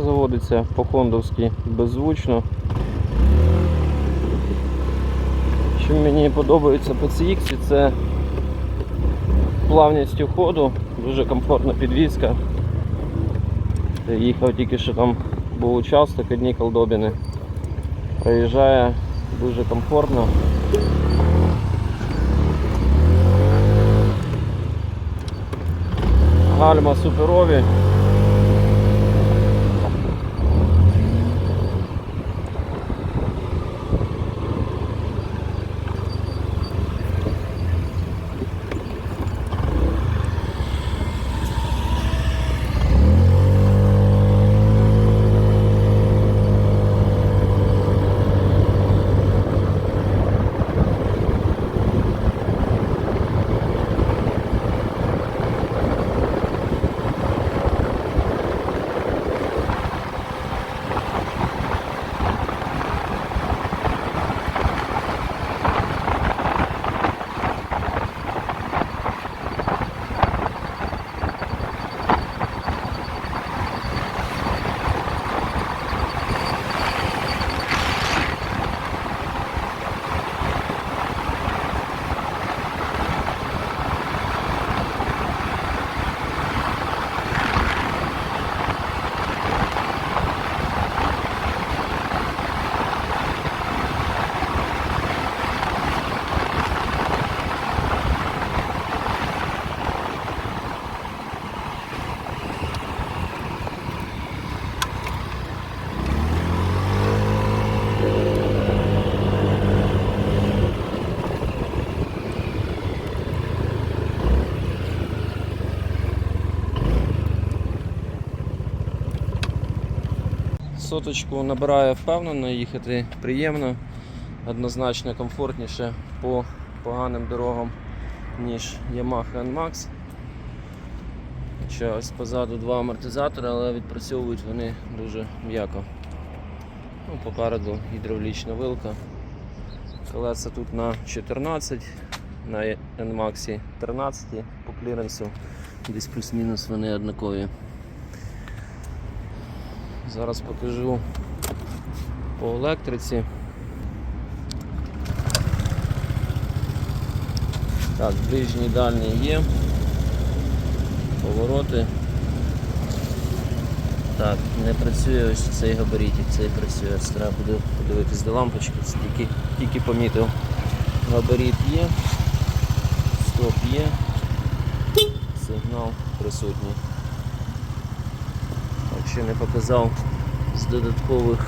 Заводиться по-хондовськи беззвучно. Що мені подобається по CX, це плавністю ходу, дуже комфортна підвізка. Я їхав тільки що там був участок одні колдобіни. Проїжджає дуже комфортно. Гальма суперові. Соточку набирає впевнено, їхати приємно, однозначно комфортніше по поганим дорогам, ніж Yamaha NMAX. Хоча ось позаду два амортизатори, але відпрацьовують вони дуже м'яко. Ну, попереду гідравлічна вилка. Колеса тут на 14, на NMAX 13 по кліренсу, десь плюс-мінус вони однакові. Зараз покажу по електриці. Так, ближній дальній є. Повороти. Так, не працює ось цей габаритик, цей працює. Треба буде подивитись до лампочки, це тільки, тільки помітив. Габарит є, стоп є, сигнал присутній. Ще не показав з додаткових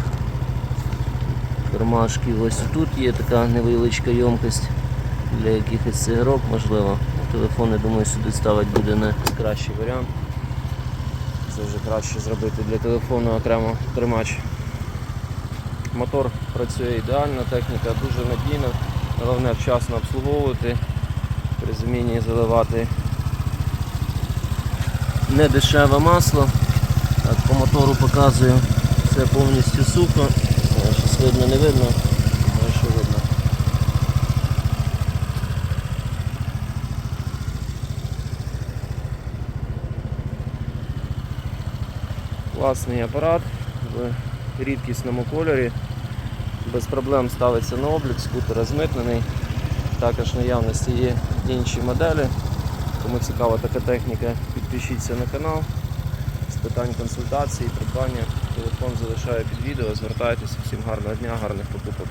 кармашків. Ось тут є така невеличка ємкость для якихось цигарок, можливо. Телефон, я думаю, сюди ставити буде не кращий варіант. Це вже краще зробити для телефону окремо тримач. Мотор працює ідеально, техніка дуже надійна, головне вчасно обслуговувати, при заміні заливати недешеве масло. Так, по мотору показую, все повністю сухо. Е, Щось видно, не видно, але що видно. Класний апарат в рідкісному кольорі. Без проблем ставиться на облік, скутер розмитнений. Також в наявності є інші моделі. Кому цікава така техніка, підпишіться на канал питань консультації, придбання. Телефон залишаю під відео. Звертайтеся. Всім гарного дня, гарних покупок.